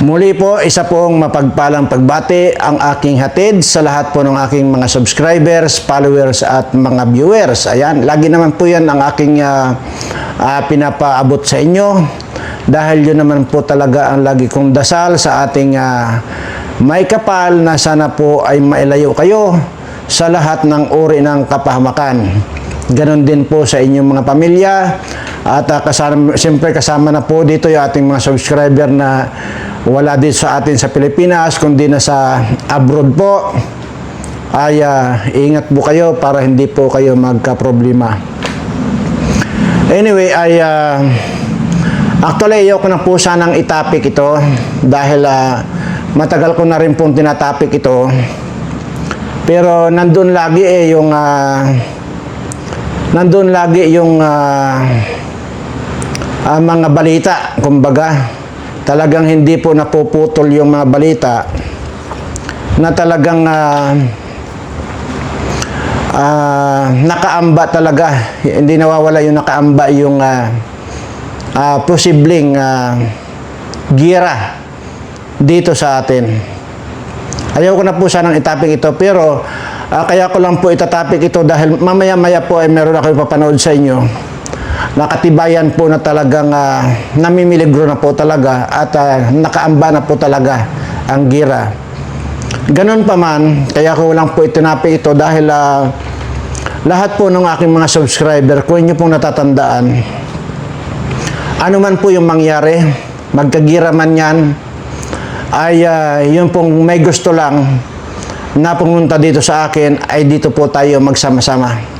Muli po, isa pong mapagpalang pagbati ang aking hatid sa lahat po ng aking mga subscribers, followers at mga viewers. Ayan, lagi naman po yan ang aking ah, ah, pinapaabot sa inyo dahil yun naman po talaga ang lagi kong dasal sa ating ah, may kapal na sana po ay mailayo kayo sa lahat ng uri ng kapahamakan. Ganon din po sa inyong mga pamilya. At uh, kasama, siyempre kasama na po dito yung ating mga subscriber na wala dito sa atin sa Pilipinas, kundi na sa abroad po. Ay ah, ingat po kayo para hindi po kayo magka-problema. Anyway, ay ah, actually ayoko na po sanang itapik ito dahil ah, matagal ko na rin pong tinatapik ito. Pero nandun lagi eh yung ah, nandun lagi yung ah, ah, mga balita, kumbaga. Talagang hindi po napuputol yung mga balita na talagang ah, ah, nakaamba talaga. Hindi nawawala yung nakaamba yung ah, ah, posibleng ah, gira dito sa atin. Ayaw ko na po sanang itapik ito pero ah, kaya ko lang po itatapik ito dahil mamaya-maya po ay meron ako ipapanood sa inyo. Nakatibayan po na talagang ah, namimiligro na po talaga at ah, nakaamba na po talaga ang gira. Ganon pa man, kaya ko lang po itinapik ito dahil ah, lahat po ng aking mga subscriber, kung inyo pong natatandaan, ano man po yung mangyari, magkagira man yan, ay ah, yun pong may gusto lang na pumunta dito sa akin, ay dito po tayo magsama-sama.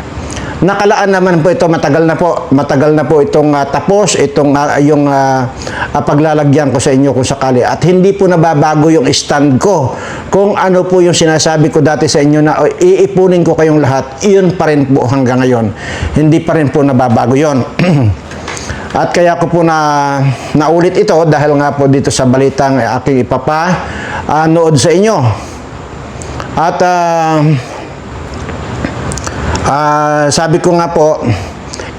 Nakalaan naman po ito, matagal na po, matagal na po itong ah, tapos, itong ah, yung ah, ah, paglalagyan ko sa inyo kung sakali. At hindi po nababago yung stand ko. Kung ano po yung sinasabi ko dati sa inyo na "O, iipunin ko kayong lahat, iyon pa rin po hanggang ngayon. Hindi pa rin po nababago yon. At kaya ko po na naulit ito dahil nga po dito sa balitang aking ipapa ah, nood sa inyo. At ah, ah, sabi ko nga po,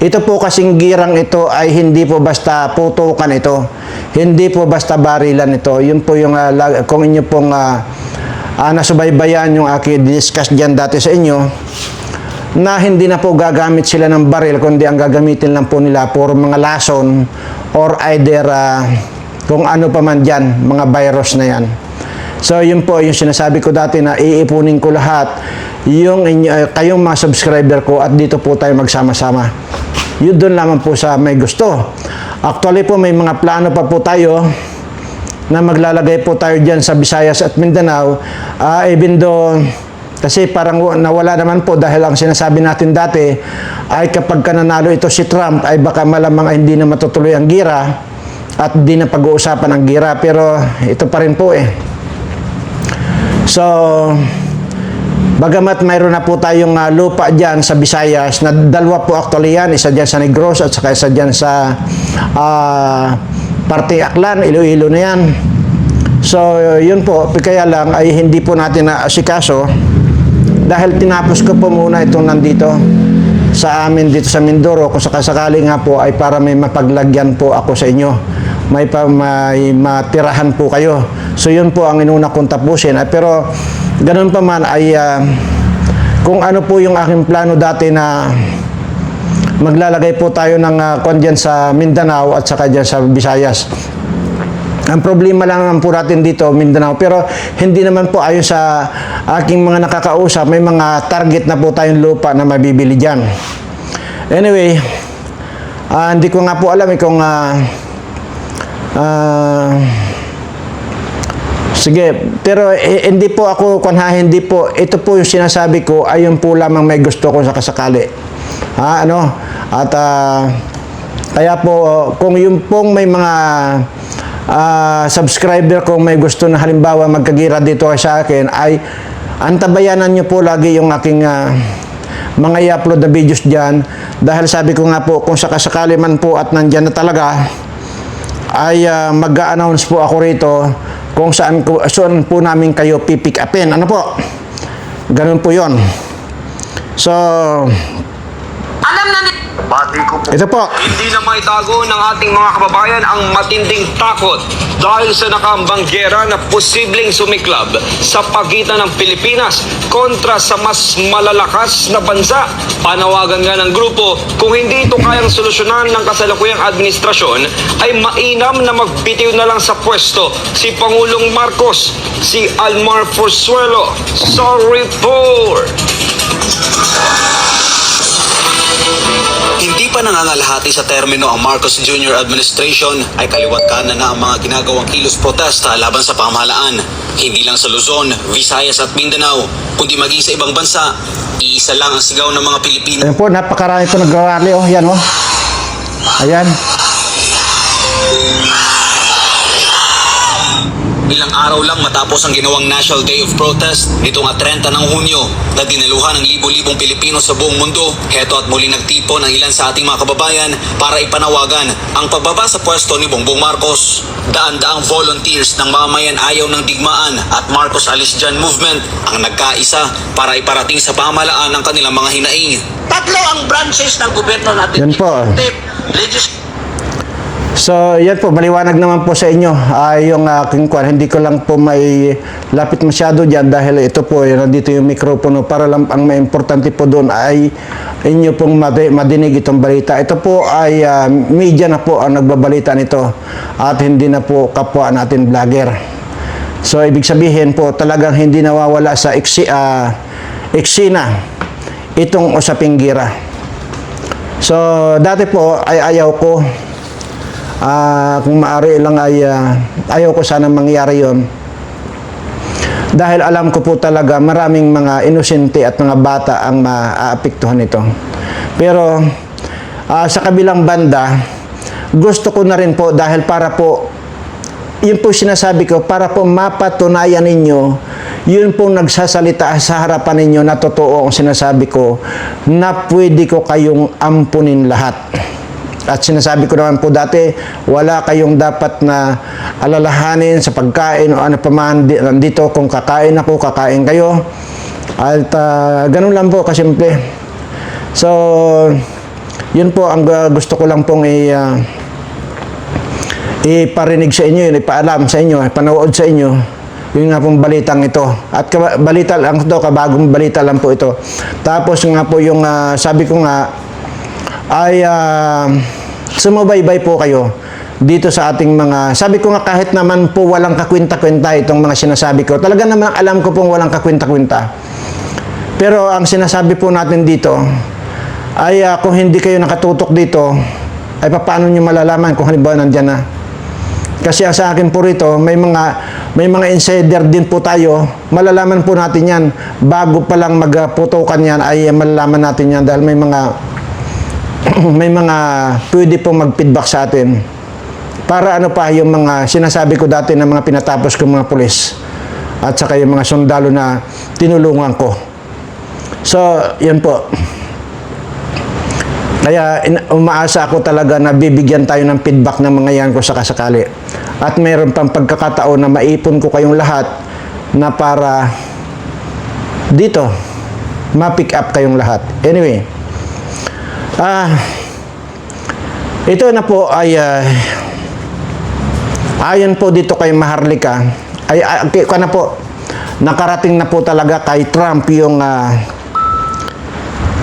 ito po kasing girang ito ay hindi po basta putukan ito. Hindi po basta barilan ito. Yun po yung lag- kung inyo pong ah, ah, nasubaybayan yung aking discuss dyan dati sa inyo na hindi na po gagamit sila ng baril kundi ang gagamitin lang po nila puro mga lason or either ah, kung ano pa man dyan, mga virus na yan. So yun po yung sinasabi ko dati na iipunin ko lahat yung inyo, eh, kayong mga subscriber ko at dito po tayo magsama-sama. Yun doon lamang po sa may gusto. Actually po may mga plano pa po tayo na maglalagay po tayo dyan sa Visayas at Mindanao. Ah, even though kasi parang wa- nawala naman po dahil ang sinasabi natin dati ay kapag ka nanalo ito si Trump ay baka malamang ay hindi na matutuloy ang gira at hindi na pag-uusapan ang gira pero ito pa rin po eh. So, bagamat mayroon na po tayong ah, lupa dyan sa Visayas, na dalawa po actually yan, isa dyan sa Negros at saka isa dyan sa ah, Parte Aklan, Iloilo na yan. So, yun po, kaya lang ay hindi po natin naasikaso dahil tinapos ko po muna itong nandito sa amin dito sa Mindoro. Kung sakasakali nga po ay para may mapaglagyan po ako sa inyo. May, pa, may matirahan po kayo so yun po ang inuna kong tapusin. Ay, pero ganun pa man ay ah, kung ano po yung aking plano dati na maglalagay po tayo ng uh, dyan sa Mindanao at saka dyan sa Visayas. Ang problema lang po natin dito, Mindanao, pero hindi naman po ayon sa aking mga nakakausap, may mga target na po tayong lupa na mabibili dyan. Anyway, ah, hindi ko nga po alam eh kung ah, ah, Sige, pero eh, hindi po ako kunha, hindi po, ito po yung sinasabi ko, ayun po lamang may gusto ko sa kasakali. Ha, ano? At ah, kaya po, kung yung pong may mga ah, subscriber kung may gusto na halimbawa magkagira dito sa akin, ay antabayanan nyo po lagi yung aking ah, mga i-upload na videos dyan. Dahil sabi ko nga po, kung sakasakali man po at nandyan na talaga, ay ah, mag-a-announce po ako rito kung saan, ko, saan po namin kayo pipick upin. Ano po? Ganun po yon. So, Bati ko po. Ito po. Hindi na maitago ng ating mga kababayan ang matinding takot dahil sa nakaambang gera na posibleng sumiklab sa pagitan ng Pilipinas kontra sa mas malalakas na bansa. Panawagan nga ng grupo, kung hindi ito kayang solusyonan ng kasalukuyang administrasyon, ay mainam na magbitiw na lang sa pwesto si Pangulong Marcos, si Almar Forsuelo. Sa report! Pa nangangalahati sa termino ang Marcos Jr. administration ay kaliwat kanan na ang mga ginagawang kilos protesta laban sa pamahalaan. Hindi lang sa Luzon, Visayas at Mindanao, kundi maging sa ibang bansa. Iisa lang ang sigaw ng mga Pilipino. Ayan po, napakarami po nag-rally. Oh, yan oh. Ayan. Ilang araw lang matapos ang ginawang National Day of Protest nitong nga 30 ng Hunyo na dinaluhan ng libo-libong Pilipino sa buong mundo. Heto at muli nagtipon ang ilan sa ating mga kababayan para ipanawagan ang pagbaba sa pwesto ni Bongbong Marcos. Daan-daang volunteers ng mamayan ayaw ng digmaan at Marcos Alis Dyan Movement ang nagkaisa para iparating sa pamahalaan ang kanilang mga hinaing. Tatlo ang branches ng gobyerno natin. Yan po. Legislative, So, yan po, maliwanag naman po sa inyo ah, yung aking kwan. Hindi ko lang po may lapit masyado dyan dahil ito po, yun, nandito yung mikropono para lang ang may importante po doon ay inyo pong madi- madinig itong balita. Ito po ay ah, media na po ang nagbabalita nito at hindi na po kapwa natin vlogger. So, ibig sabihin po, talagang hindi nawawala sa eksi, ah, eksena itong usaping gira. So, dati po ay ayaw ko Ah, kung maaari lang ay ah, ayaw sana mangyari yon. Dahil alam ko po talaga maraming mga inosente at mga bata ang maaapektuhan nito. Pero ah, sa kabilang banda, gusto ko na rin po dahil para po yun po sinasabi ko para po mapatunayan ninyo yun po nagsasalita sa harapan ninyo na totoo ang sinasabi ko na pwede ko kayong ampunin lahat. At sinasabi ko naman po dati, wala kayong dapat na alalahanin sa pagkain o ano pa man di- nandito. Kung kakain ako, kakain kayo. At ah, ganun lang po kasimple. So, yun po ang ah, gusto ko lang pong i, ah, iparinig sa inyo, yun, ipaalam sa inyo, ipanood sa inyo yung nga pong balitang ito. At balita lang ito, kabagong balita lang po ito. Tapos nga po yung ah, sabi ko nga, ay ah, sumubaybay po kayo dito sa ating mga, sabi ko nga kahit naman po walang kakwinta-kwinta itong mga sinasabi ko, talaga naman alam ko pong walang kakwinta-kwinta. Pero ang sinasabi po natin dito, ay ah, kung hindi kayo nakatutok dito, ay paano nyo malalaman kung halimbawa nandyan na. Kasi sa akin po rito, may mga may mga insider din po tayo. Malalaman po natin 'yan bago pa lang magputukan 'yan ay malalaman natin 'yan dahil may mga may mga pwede pong mag-feedback sa atin. Para ano pa yung mga sinasabi ko dati ng mga pinatapos ko mga pulis at saka yung mga sundalo na tinulungan ko. So, yun po. Kaya umaasa ako talaga na bibigyan tayo ng feedback ng mga yan ko sa kasakali. At mayroon pang pagkakataon na maipon ko kayong lahat na para dito, ma-pick up kayong lahat. Anyway, ah, ito na po ay ah, ayon po dito kay Maharlika, ay, ay okay, na po, nakarating na po talaga kay Trump yung ah,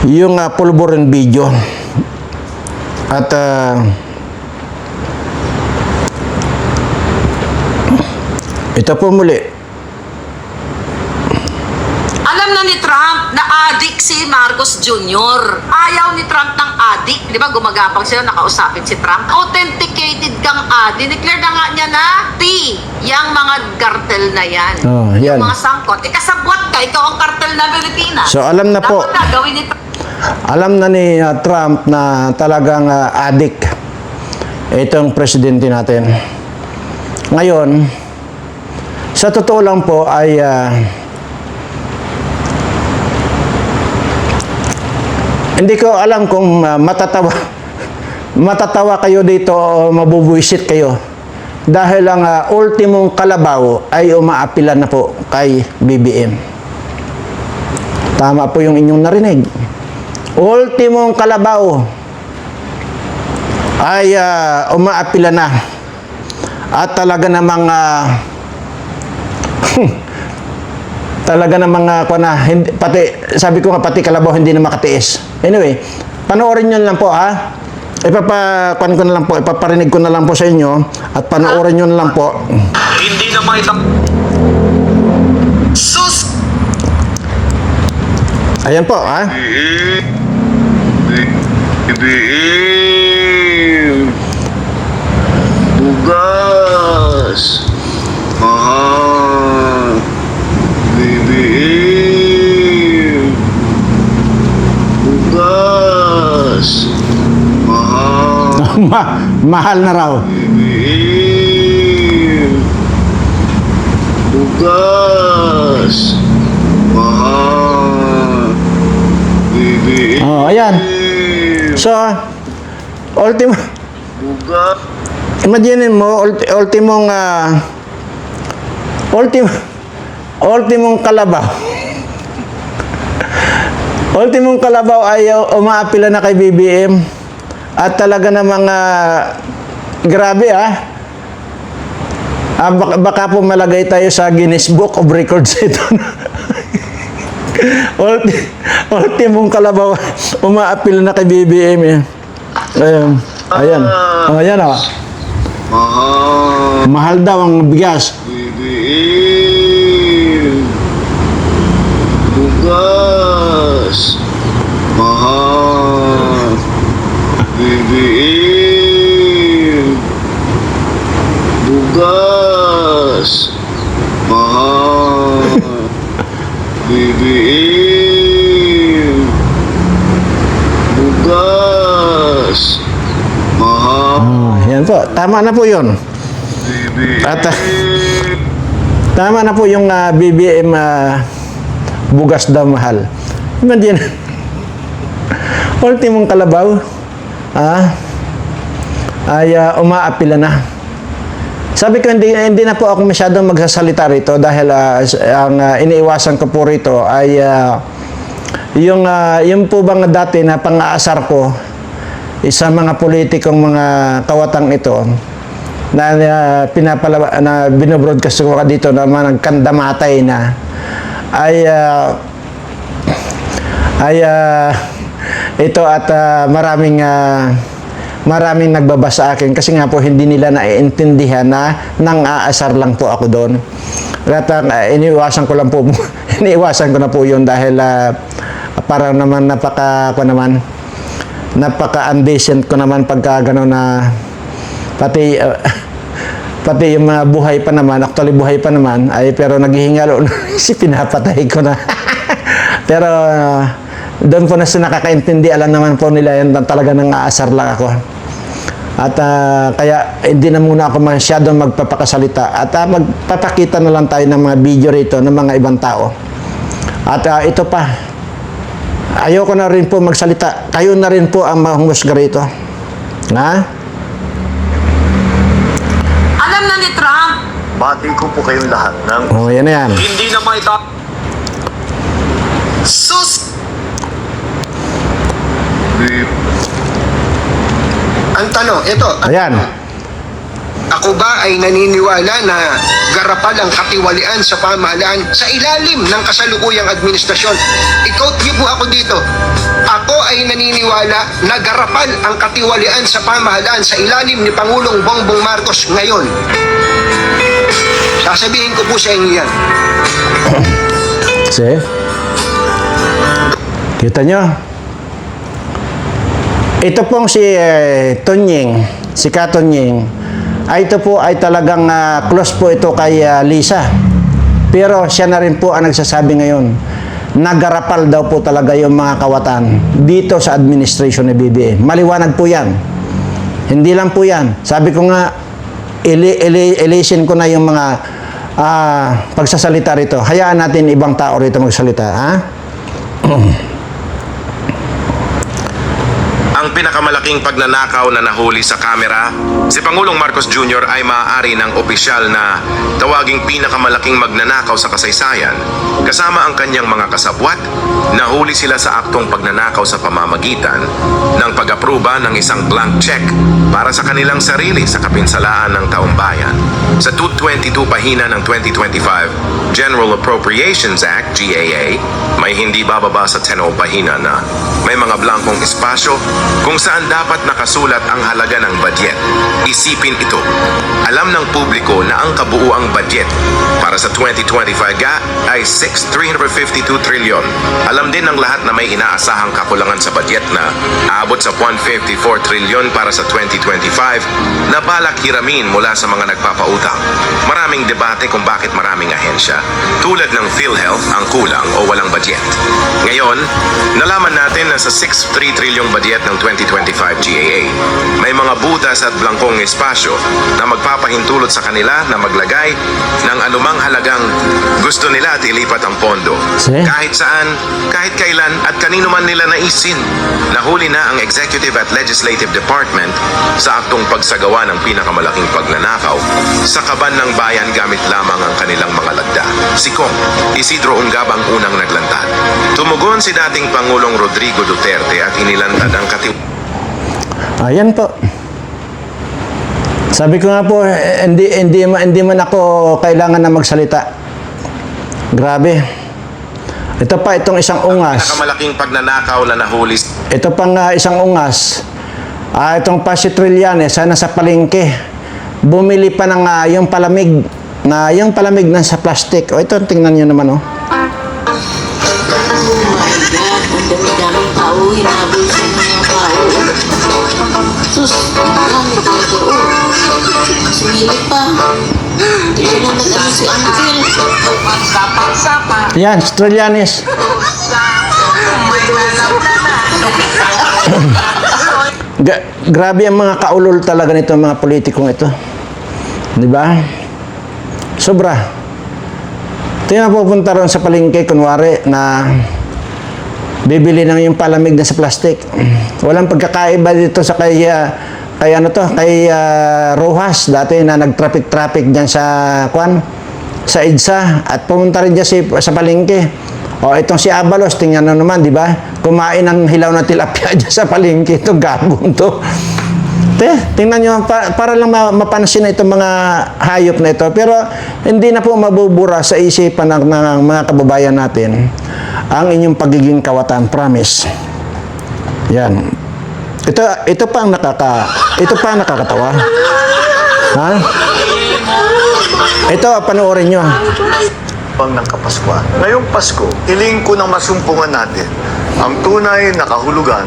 yung uh, pulburon video. At ah, ito po muli Alam na ni Trump na adik si Marcos Jr. Ayaw ni Trump ng adik. Di ba gumagapang sila, nakausapin si Trump. Authenticated kang adik. Declare na nga niya na T. Yang mga kartel na yan. Oh, yan. Yung mga sangkot. Eh, kasabwat ka. Ikaw ang kartel ng Pilipinas. So, alam na po. Dapat na gawin ni Trump. alam na ni ah, Trump na talagang uh, adik itong presidente natin ngayon sa totoo lang po ay ah, hindi ko alam kung ah, matatawa matatawa kayo dito o mabubuisit kayo. Dahil ang ah, ultimong kalabaw ay umaapilan na po kay BBM tama po yung inyong narinig. Ultimong kalabaw ay ah, umaapila na. At talaga namang ah, talaga namang uh, na hindi, pati sabi ko nga pati kalabaw hindi na makatiis. Anyway panoorin nyo lang po ha? Ipapakuan ko na lang po ipaparinig ko na lang po sa inyo at panoorin nyo na lang po. Hindi na maitang Sus! ayan po ha? BBM Bugas! Mahal! BBM Bugas Mahal Ma- mahal na raw. BBM Bugas Mahal. BBM oh ayan. So ultimo Bugas Imagine mo, ulti, ultimong, uh, ultim, ultimong kalabaw. ultimong kalabaw ay umaapila na kay BBM. At talaga namang, uh, grabe ah. Ah, baka, baka po malagay tayo sa Guinness Book of Records ito. Ulti, ultimong kalabaw, umaapila na kay BBM eh. Ayan, ayan. Oh, ayan ah. Mahal Mahal daw ang bigas. BBM Bugas Mahal BBM Bugas Mahal BBM Bugas Mahal Oh, yan po. Tama na po yun. BBM At ah, tama na po yung ah, BBM ah, bugas daw mahal. Imagine. Ultimong kalabaw. Ah, ay ah, umaapila na. Sabi ko hindi, hindi na po ako masyadong magsasalita rito dahil ah, s- ang ah, iniiwasan ko po rito ay ah, yung ah, yung po bang dati na pang-aasar ko isa mga politikong mga kawatang ito na uh, pinapala na binobroadcast ko dito na mga nagkandamatay na ay ah, ay ah, ito at ah, maraming ah, maraming nagbabasa akin kasi nga po hindi nila naiintindihan na nang aasar lang po ako doon. At ah, iniwasan ko lang po iniwasan ko na po 'yun dahil ah, parang naman napaka ko naman napaka-undecent ko naman pagka gano'n na pati uh, pati yung mga buhay pa naman, actually buhay pa naman, ay pero naghihingalo si pinapatay ko na. pero uh, doon po na sa nakakaintindi, alam naman po nila yan talaga nang aasar lang ako. At ah, kaya hindi na muna ako masyadong magpapakasalita at ah, magpapakita na lang tayo ng mga video rito ng mga ibang tao. At ah, ito pa, ayoko na rin po magsalita. Kayo na rin po ang mahumusga rito. Ha? Alam na ni Trump, Bati ko po kayong lahat ng Oh, yan na yan. hindi na maitang Sus! BBM Ang tanong, ito. Ayan. Ako ba ay naniniwala na garapal ang katiwalian sa pamahalaan sa ilalim ng kasalukuyang administrasyon? I-quote niyo po ako dito. Ako ay naniniwala na garapal ang katiwalian sa pamahalaan sa ilalim ni Pangulong Bongbong Marcos ngayon. Sasabihin ko po sa inyo yan. See? Kita nyo? Ito pong si eh, Tonying, si Katonying, ay ito po ay talagang ah, close po ito kay ah, Lisa. Pero siya na rin po ang nagsasabi ngayon, nagarapal daw po talaga yung mga kawatan dito sa administration ni BBM. Maliwanag po yan. Hindi lang po yan. Sabi ko nga, ili, ili, ilisin ko na yung mga ah, pagsasalita rito. Hayaan natin ibang tao rito magsalita. Ha? Ang pinakamalaking pagnanakaw na nahuli sa kamera, si Pangulong Marcos Jr. ay maaari ng opisyal na tawaging pinakamalaking magnanakaw sa kasaysayan. Kasama ang kanyang mga kasabwat, nahuli sila sa aktong pagnanakaw sa pamamagitan ng pag-aproba ng isang blank check para sa kanilang sarili sa kapinsalaan ng taong bayan. Sa 222 pahina ng 2025 General Appropriations Act, GAA, may hindi bababa sa 10 pahina na may mga blankong espasyo kung saan dapat nakasulat ang halaga ng budget. Isipin ito. Alam ng publiko na ang kabuuang budget para sa 2025 ga ay 6,352 trilyon. Alam din ng lahat na may inaasahang kakulangan sa budget na aabot sa 154 trilyon para sa 2025 na balak hiramin mula sa mga nagpapautang. Maraming debate kung bakit maraming ahensya tulad ng PhilHealth ang kulang o walang budget. Ngayon, nalaman natin na sa 6.3 trilyong budget ng 2025 GAA, may mga butas at blankong espasyo na magpapahintulot sa kanila na maglagay ng anumang halagang gusto nila at ilipat ang pondo. Kahit saan, kahit kailan at kanino man nila naisin. Nahuli na ang Executive at Legislative Department sa aktong pagsagawa ng pinakamalaking pagnanakaw sa kaban ng bayan gamit lamang ang kanilang mga lagda. Si Kong, Isidro Ungab ang unang naglantad. Tumugon si dating Pangulong Rodrigo Duterte at inilantad ang katiw Ayan po. Sabi ko nga po, hindi, hindi, ma- hindi man ako kailangan na magsalita. Grabe. Ito pa, itong isang ungas. pinakamalaking pagnanakaw na nahuli Ito pang ah, isang ungas. Ah, itong pa si Trillanes, sana sa palengke. Bumili pa ng ah, yung palamig na yung palamig na sa plastic. O ito, tingnan nyo naman oh. Oh. Sus, talaga, oh. Sumilip pa. Hindi sila nag-ano. Yan, si Trillanes. Ga- grabe ang mga kaulol talaga nito mga politikong ito. Di ba? Sobra. Tingnan pupunta ron sa palengke, kunwari, na bibili ng yung palamig na sa plastic. Walang pagkakaiba dito sa kay, ah, kay ano to, kay ah, Rojas, dati na nag-traffic-traffic dyan sa, kwan, sa EDSA, at pumunta rin dyan si, sa palengke. O, itong si Abalos, tingnan na naman, di ba? Kumain ng hilaw na tilapia dyan sa palengke. Ito, gagong to. Te, tingnan nyo, pa- para lang ma- mapansin na itong mga hayop na ito. Pero hindi na po mabubura sa isipan ng, ng mga kababayan natin ang inyong pagiging kawatan. Promise. Yan. Ito, ito pa ang nakaka, ito pa ang nakakatawa. Ha? Ito, panoorin nyo. Pang ng Kapaskuhan. Ngayong Pasko, hiling ko ng masumpungan natin ang tunay na kahulugan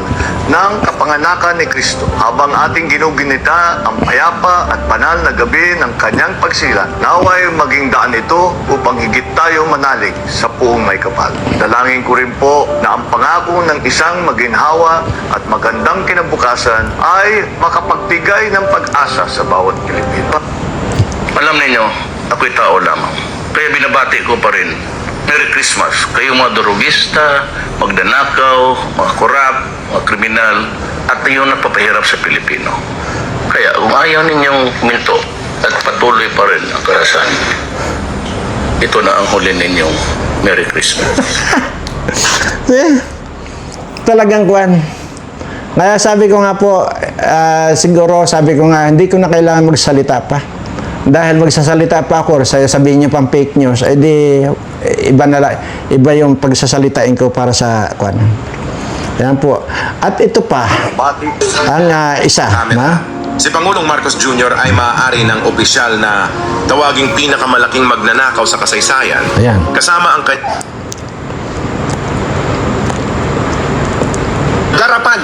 ng kapanganakan ni Kristo habang ating ginuginita ang payapa at banal na gabi ng kanyang pagsilang. Naway maging daan ito upang higit tayo manalig sa puong may kapal. Dalangin ko rin po na ang pangako ng isang maginhawa at magandang kinabukasan ay makapagbigay ng pag-asa sa bawat Pilipino. Alam ninyo, ako'y tao lamang. Kaya binabati ko pa rin, Merry Christmas. Kayong mga durugista, magdanakaw, mga korap, mga kriminal, at yung napapahirap sa Pilipino. Kaya kung ayaw ninyong minto at patuloy pa rin ang karasan, ito na ang huli ninyong Merry Christmas. Eh, talagang kwan. Kaya sabi ko nga po, ah, siguro sabi ko nga, hindi ko na kailangan magsalita pa. Dahil magsasalita pa ako, sa- sabihin niyo pang fake news, eh di, eh, iba na iba yung pagsasalitain ko para sa kwan. Yan po. At ito pa, ang ah, isa, ha? Si Pangulong Marcos Jr. ay maaari ng opisyal na tawaging pinakamalaking magnanakaw sa kasaysayan. Ayan. Kasama ang kay- Garapan.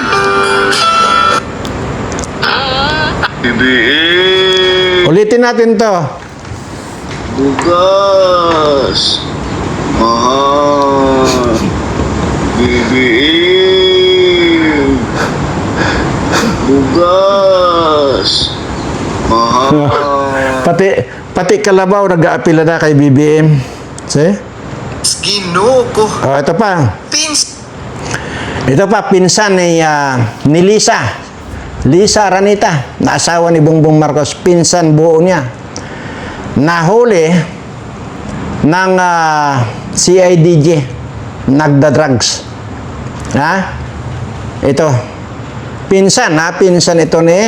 BBM, Ulitin natin to. bugas, mahal, BBM, bugas, mahal. Pati, pati kalabaw nag-aapila na kay BBM. See? Ginoo ko. Oh, ito pa. Pins. Ito pa, pinsan ni, ah, ni Lisa. Lisa Ranita, na asawa ni Bongbong Marcos, pinsan buo niya. Nahuli ng ah, CIDG, nagda-drugs. Ha? Ito. Pinsan, ha? Pinsan ito ni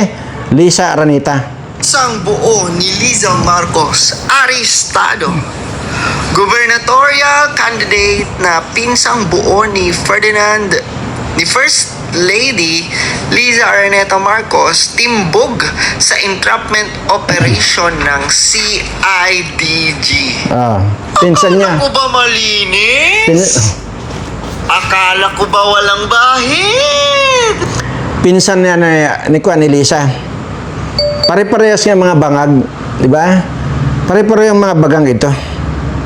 Lisa Aranita. Sang buo ni Liza Marcos arestado. Gubernatorial candidate na pinsang buo ni Ferdinand ni First Lady Liza Araneta Marcos timbog sa entrapment operation ng CIDG. Ah, pinsan niya. Akala ko ba malinis? Pin- Akala ko ba walang bahid? pinsan niya na ni Kuan ni Lisa. Pare-parehas nga mga bangag, di ba? Pare-pareho yung mga bagang ito.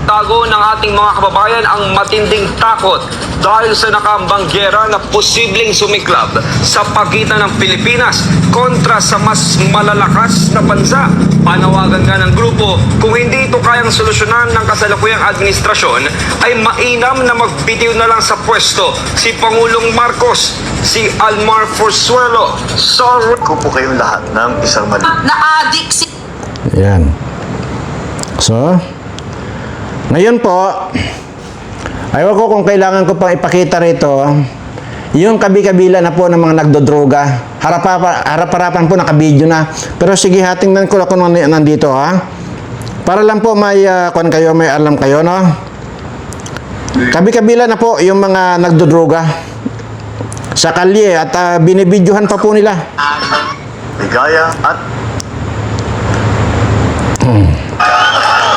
Tago ng ating mga kababayan ang matinding takot dahil sa nakaambang gyera na posibleng sumiklab sa pagitan ng Pilipinas kontra sa mas malalakas na bansa. Panawagan nga ng grupo, kung hindi ito kayang solusyonan ng kasalukuyang administrasyon, ay mainam na magbitiw na lang sa pwesto si Pangulong Marcos, si Almar Forzuelo, sorry Ko po kayong lahat ng isang mali. Na-addict si Yan. So, ngayon po, ayaw ko kung kailangan ko pang ipakita rito, yung kabi-kabila na po ng mga nagdodroga. Harap-harapan po nakabidyo na. Pero sige, hatingnan ko kung nan- nandito ha. Para lang po may uh, kung kayo, may alam kayo, no? Kabi-kabila na po yung mga nagdodroga sa kalye at uh, binibidyohan pa po nila. Ligaya at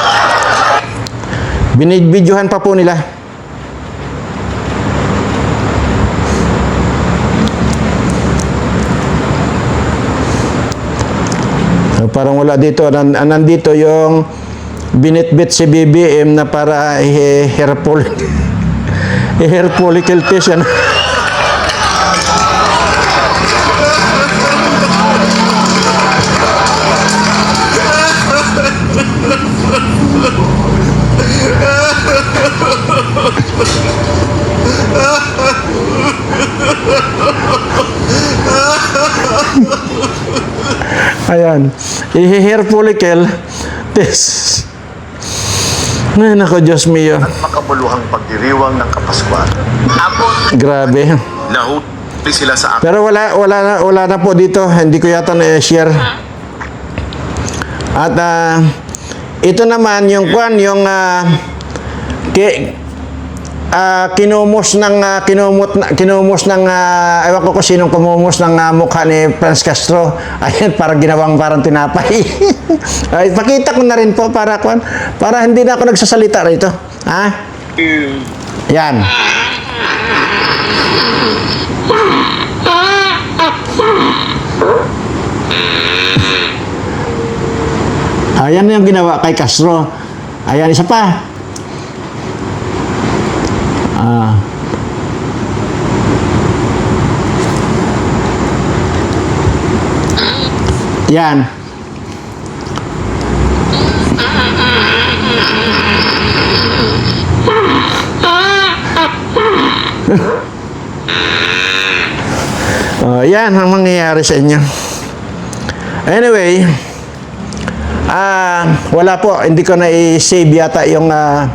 Binibidyohan pa po nila. So, parang wala dito. Nan, nandito yung binitbit si BBM na para hair pol hair follicle test yan. Ayan. I-hair follicle test. Ay, nako, Diyos mio. makabuluhang pagdiriwang ng Kapaskuhan. Grabe. Nahuli sila sa Pero wala wala na wala na po dito. Hindi ko yata na-share. At ah, ito naman yung kwan yung ah, ah, kinumos ng ah, kinumot na, kinumos ng ah, ewan ko kung sinong kumumos ng ah, mukha ni Franz Castro. Ayun, parang ginawang parang tinapay. Ay, pakita ko na rin po para kwan para hindi na ako nagsasalita rito. Ha? Yan. Ayan yung ginawa kay Castro. Ayan, isa pa. Ah. Yan. Oh, yan ang mangyayari sa inyo. Anyway, Ah, wala po, hindi ko na i-save yata yung ah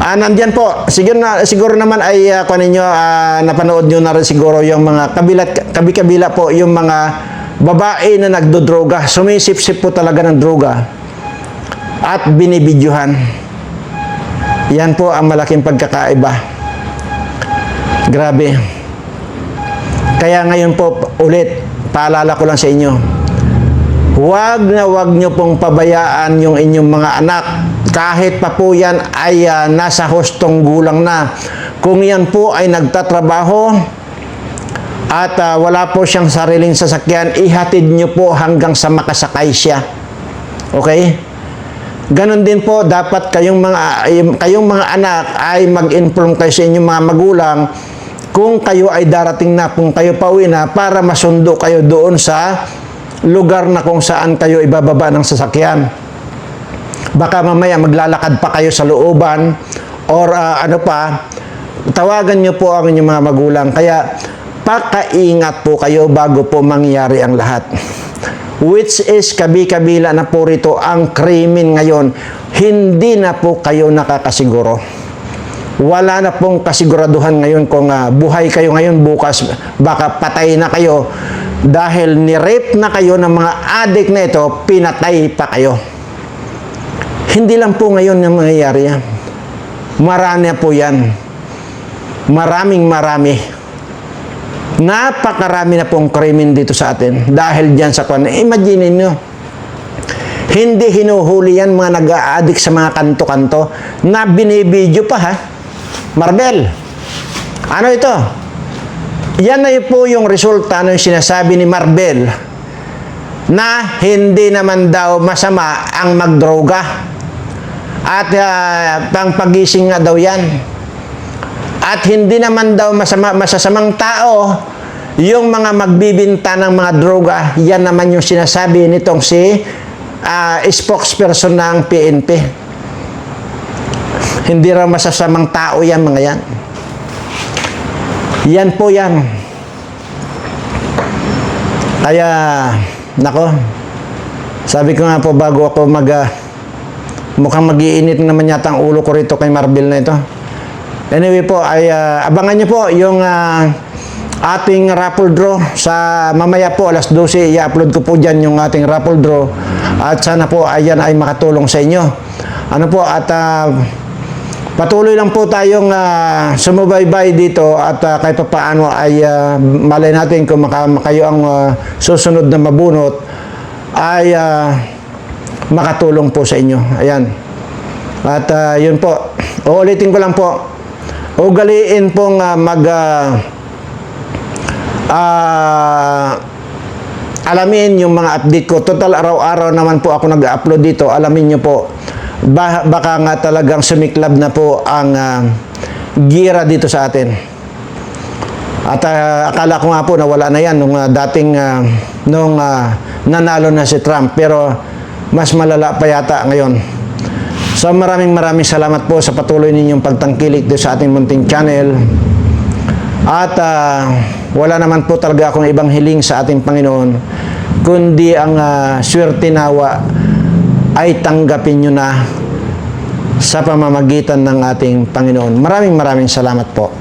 ah, nandyan po. Siguro na siguro naman ay uh, kunin niyo ah, napanood niyo na rin siguro yung mga kabilat kabi-kabila po yung mga babae na nagdodroga. Sumisip-sip po talaga ng droga. At binibidyohan. Yan po ang malaking pagkakaiba. Grabe. Kaya ngayon po ulit paalala ko lang sa inyo. Huwag na huwag nyo pong pabayaan yung inyong mga anak. Kahit pa po yan ay ah, nasa hustong gulang na. Kung yan po ay nagtatrabaho at ah, wala po siyang sariling sasakyan, ihatid nyo po hanggang sa makasakay siya. Okay? Ganon din po, dapat kayong mga, ay- kayong mga anak ay mag-inform kayo sa inyong mga magulang kung kayo ay darating na, kung kayo pauwi na, para masundo kayo doon sa lugar na kung saan kayo ibababa ng sasakyan. Baka mamaya maglalakad pa kayo sa looban or ah, ano pa, tawagan nyo po ang inyong mga magulang. Kaya pakaingat po kayo bago po mangyari ang lahat. Which is kabi-kabila na po rito ang krimen ngayon. Hindi na po kayo nakakasiguro. wala na pong kasiguraduhan ngayon kung ah, buhay kayo ngayon, bukas baka patay na kayo dahil ni-rape na kayo ng mga adik na ito, pinatay pa kayo. Hindi lang po ngayon na mangyayari yan. Marami na po yan. Maraming marami. Napakarami na pong krimen dito sa atin dahil dyan sa kwan. Imagine nyo, hindi hinuhuli yan mga nag-a-addict sa mga kanto-kanto na binibidyo pa ha. Marbel, ano ito? Yan na po yung resulta ng sinasabi ni Marbel na hindi naman daw masama ang magdroga. At uh, pang pagising nga daw yan. At hindi naman daw masama, masasamang tao yung mga magbibinta ng mga droga. Yan naman yung sinasabi nitong si ah, spokesperson ng PNP. Hindi raw masasamang tao yan mga yan. Yan po yan. Kaya, nako, sabi ko nga po bago ako mag, ah, mukhang magiinit naman yata ang ulo ko rito kay Marbil na ito. Anyway po, ay ah, abangan niyo po yung ah, ating raffle draw sa mamaya po alas 12 i-upload ko po dyan yung ating raffle draw at sana po ayan ay makatulong sa inyo. Ano po at ah, Patuloy lang po tayong ah, sumubaybay dito at uh, kahit paano ay ah, malay natin kung maka, kayo ang ah, susunod na mabunot ay ah, makatulong po sa inyo. Ayan. At ah, yun po. Uulitin ko lang po. Ugaliin pong ah, mag ah, ah, alamin yung mga update ko. Total araw-araw naman po ako nag-upload dito. Alamin nyo po. Ba- baka nga talagang sumiklab na po ang ah, gira dito sa atin. At ah, akala ko nga po na wala na yan nung ah, dating ah, nung ah, nanalo na si Trump. Pero mas malala pa yata ngayon. So maraming maraming salamat po sa patuloy ninyong pagtangkilik dito sa ating munting channel. At ah, wala naman po talaga akong ibang hiling sa ating Panginoon, kundi ang ah, swerte nawa ay tanggapin nyo na sa pamamagitan ng ating Panginoon. Maraming maraming salamat po.